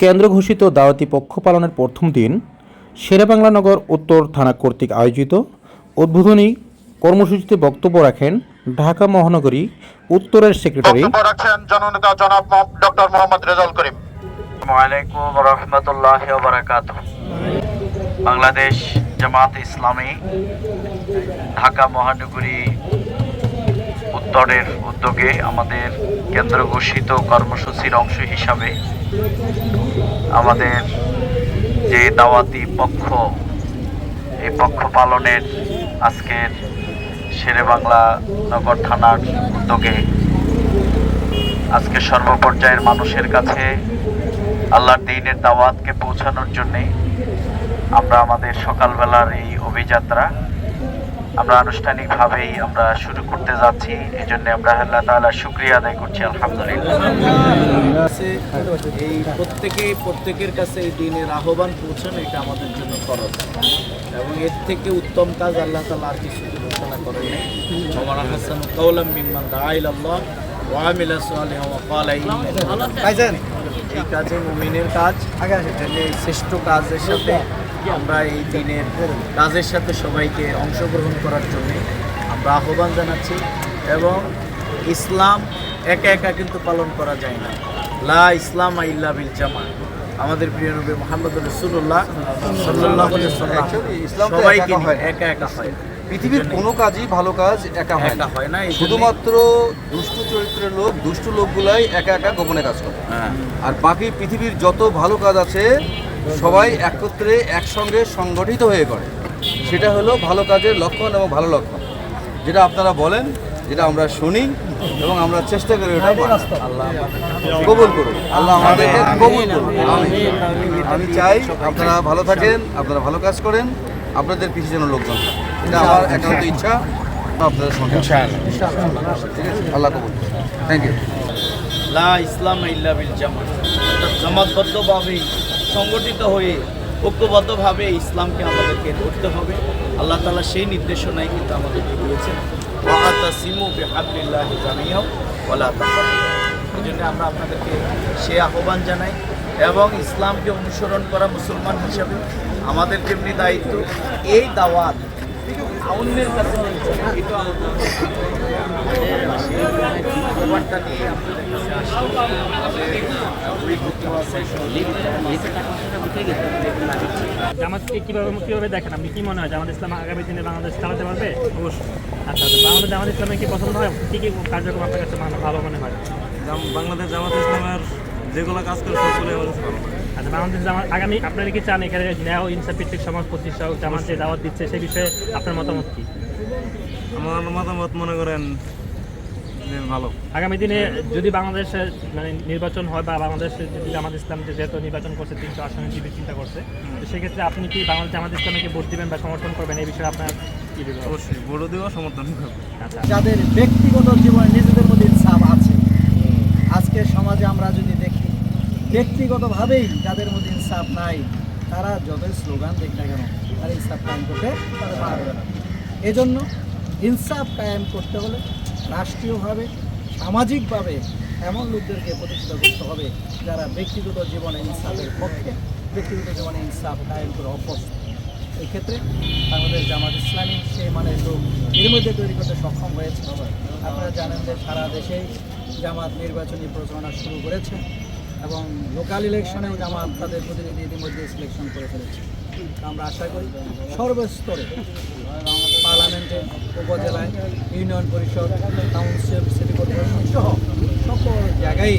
কেন্দ্র ঘোষিত দাওয়াতি পক্ষ পালনের প্রথম দিন শেরেবাংলা নগর উত্তর থানা কর্তৃক আয়োজিত উদ্বোধনী কর্মসূচিতে বক্তব্য রাখেন ঢাকা মহানগরী উত্তরের সেক্রেটারি রাখছেন জননেতা জনাব ডক্টর মোহাম্মদ রেজাউল করিম। ওয়ালাইকুম রহমতুল্লাহ বারাকাত বাংলাদেশ জামাত ইসলামী ঢাকা মহানগরী উত্তরের উদ্যোগে আমাদের কেন্দ্র ঘোষিত কর্মসূচির অংশ হিসাবে আমাদের যে দাওয়াতি পক্ষ, এই পক্ষ পালনের আজকের শেরেবাংলা নগর থানার উদ্যোগে আজকে সর্বপর্যায়ের মানুষের কাছে আল্লাহর দিনের দাওয়াতকে পৌঁছানোর জন্যে আমরা আমাদের সকালবেলার এই অভিযাত্রা আমরা আনুষ্ঠানিকভাবেই আমরা শুরু করতে যাচ্ছি। এই জন্য আমরা আল্লাহ তাআলা শুক্রিয়া আদায় করছি আলহামদুলিল্লাহ। এই প্রত্যেকে প্রত্যেকের কাছে এই দিনের আহ্বান পৌঁছানো এটা আমাদের জন্য খরচ এবং এর থেকে উত্তম কাজ আল্লাহ তালা আর কিছু ঘোষণা করেন নাই। আমার হাসান কৌলাম মিম্মান দাইল আল্লাহ ওয়ামিলা সালিহা ওয়া এই কাজে মুমিনের কাজ। শ্রেষ্ঠ কাজের সাথে আমরা এই দিনের কাজের সাথে সবাইকে অংশগ্রহণ করার জন্য আমরা আহ্বান জানাচ্ছি এবং ইসলাম একা একা কিন্তু পালন করা যায় না। লা ইসলাম ইল্লা বিল জামা আমাদের প্রিয় নবী মোহাম্মদ রসুল্লাহ সাল্লাহ ইসলাম একা। একা হয় পৃথিবীর কোনো কাজই ভালো কাজ একা হয় না। হয় না শুধুমাত্র দুষ্টু চরিত্রের লোক দুষ্টু লোকগুলাই একা একা গোপনে কাজ করে। হ্যাঁ। আর বাকি পৃথিবীর যত ভালো কাজ আছে সবাই একত্রে একসঙ্গে সংগঠিত হয়ে করে। সেটা হলো ভালো কাজের লক্ষণ এবং ভালো লক্ষণ। যেটা আপনারা বলেন যেটা আমরা শুনি এবং আমরা চেষ্টা করি ওটা আল্লাহ কবুল করুন আল্লাহ আমাদেরকে কবুল করুন আমি চাই আপনারা ভালো থাকেন আপনারা ভালো কাজ করেন আপনাদের পিছিয়ে যেন লোকজন। এটা আমার একান্ত ইচ্ছা আপনাদের সঙ্গে। ঠিক আছে? আল্লাহ কবুল থ্যাংক ইউ লা ইসলাম ইল্লা বিল জামাত। অর্থাৎ জামাতবদ্ধভাবে সংগঠিত হয়ে ঐক্যবদ্ধভাবে ইসলামকে আমাদেরকে করতে হবে। আল্লাহ তাআলা সেই নির্দেশনাই কিন্তু আমাদেরকে দিয়েছেন। এই জন্য আমরা আপনাদেরকে সে আহ্বান জানাই এবং ইসলামকে অনুসরণ করা মুসলমান হিসাবে আমাদের যেমনি দায়িত্ব, এই দাওয়াত অন্যের কাছে এটা আহ্বানটা নিয়ে আপনাদের কাছে আসি অভিজ্ঞতা আছে জামাতকে কীভাবে কীভাবে দেখেন? আপনি কি মনে হয় জামাত ইসলাম আগামী দিনে বাংলাদেশ চালাতে পারবে? অবশ্যই। আচ্ছা আচ্ছা বাংলাদেশ জামাত ইসলামের কি পছন্দ হয়? কি কি কার্যক্রম আপনার কাছে ভালো- মনে হয়? বাংলাদেশ জামাত ইসলামের যেগুলো কাজ করে সবগুলো ভালো আচ্ছা বাংলাদেশ জামাত আগামী আপনারা কি চান এখানে ন্যায় ইনসাফ ভিত্তিক সমাজ প্রতিষ্ঠা হোক জামাত যে দাওয়াত দিচ্ছে? সেই বিষয়ে আপনার মতামত কি? আমার মতামত মনে করেন ভালো। আগামী দিনে যদি বাংলাদেশে মানে নির্বাচন হয় বা বাংলাদেশে যদি জামাত ইসলাম যেহেতু নির্বাচন করছে তিনশো আসনে জিবি চিন্তা করছে তো সেক্ষেত্রে আপনি কি বাংলাদেশ জামাত ইসলামকে ভোট দিবেন বা সমর্থন করবেন? এই বিষয়ে আপনার কি অবশ্যই বড় দেওয়া সমর্থন করবে। আচ্ছা। যাদের ব্যক্তিগত জীবনে নিজেদের মধ্যে ইনসাফ আছে আজকে সমাজে আমরা যদি দেখি ব্যক্তিগতভাবেই যাদের মধ্যে ইনসাফ নাই তারা যতই স্লোগান দেখ না কেন তারা ইনসাফ কায়েম করতে তারা পারবে না। এজন্য ইনসাফ কায়েম করতে হলে রাষ্ট্রীয়ভাবে, সামাজিকভাবে এমন লোকদেরকে প্রতিষ্ঠিত করতে হবে যারা ব্যক্তিগত জীবনে ইনসাফের পক্ষে, ব্যক্তিগত জীবনে ইনসাফ কায়েম করে অভ্যস্ত। এই ক্ষেত্রে বাংলাদেশ জামাত ইসলামী সেই মানে লোক এর মধ্যে তৈরি করতে সক্ষম হয়েছে। আপনারা জানেন যে সারা দেশেই জামাত নির্বাচনী প্রচারণা শুরু করেছে এবং লোকাল ইলেকশনেও জামাত তাদের প্রতিনিধি ইতিমধ্যে সিলেকশন করে ফেলেছে। আমরা আশা করি সর্বস্তরে পার্লামেন্টে উপজেলায় ইউনিয়ন পরিষদ কাউন্সিল সিটি কর্পোরেশন সহ সকল জায়গায়